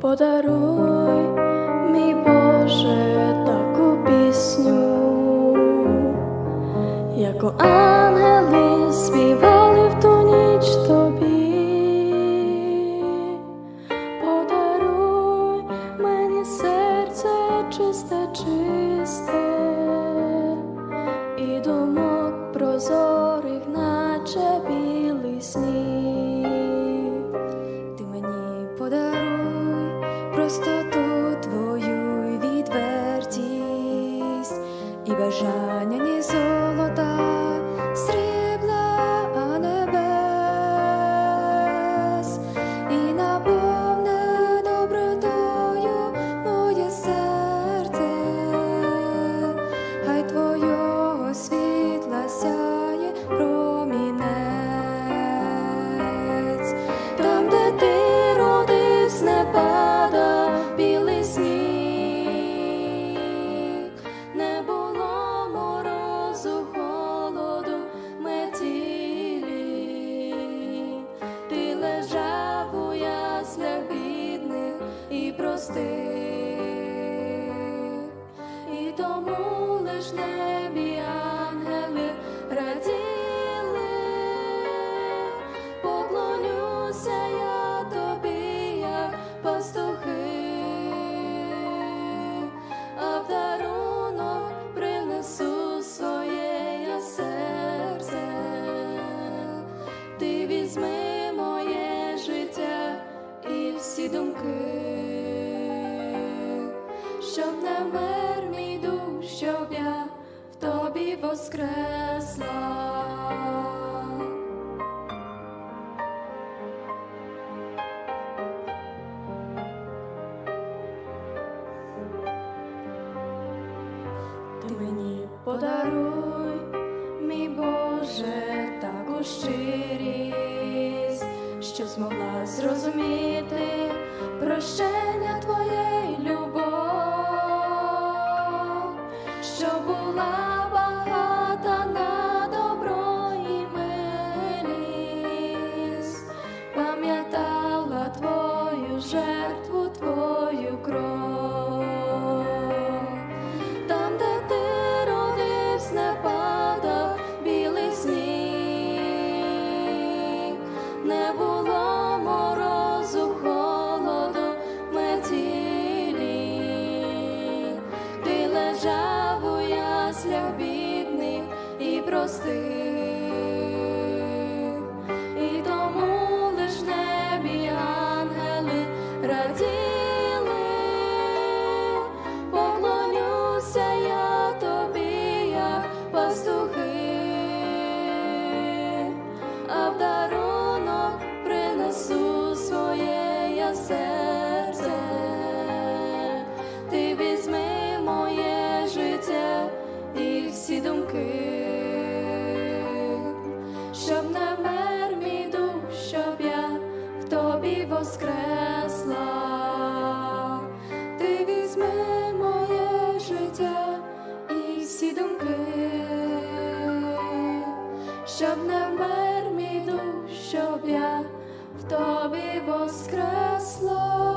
Подаруй, мій Боже, таку пісню, ангели співали чисте, чисте, і думок прозорих, наче білий сніг. Ти мені подаруй простоту твою і відвертість і бажання і простих, і тому лиш небі ангели раділи, поклонюся я тобі, як пастухи, а в дарунок принесу своє серце, ти візьми моє життя і всі думки, щоб не вмер мій дух, щоб я в тобі воскресла. Ти мені подаруй, мій Боже, таку щирість, що змогла зрозуміти прощення Твоєї що була багата на добро і милість, пам'ятала Твою жертву, Твою кров. Там, де ти родився, не падав білий сніг, яслях бідних і простих, воскресла, ти візьми моє життя і всі думки, щоб не вмер мій дух, щоб я в тобі воскресла.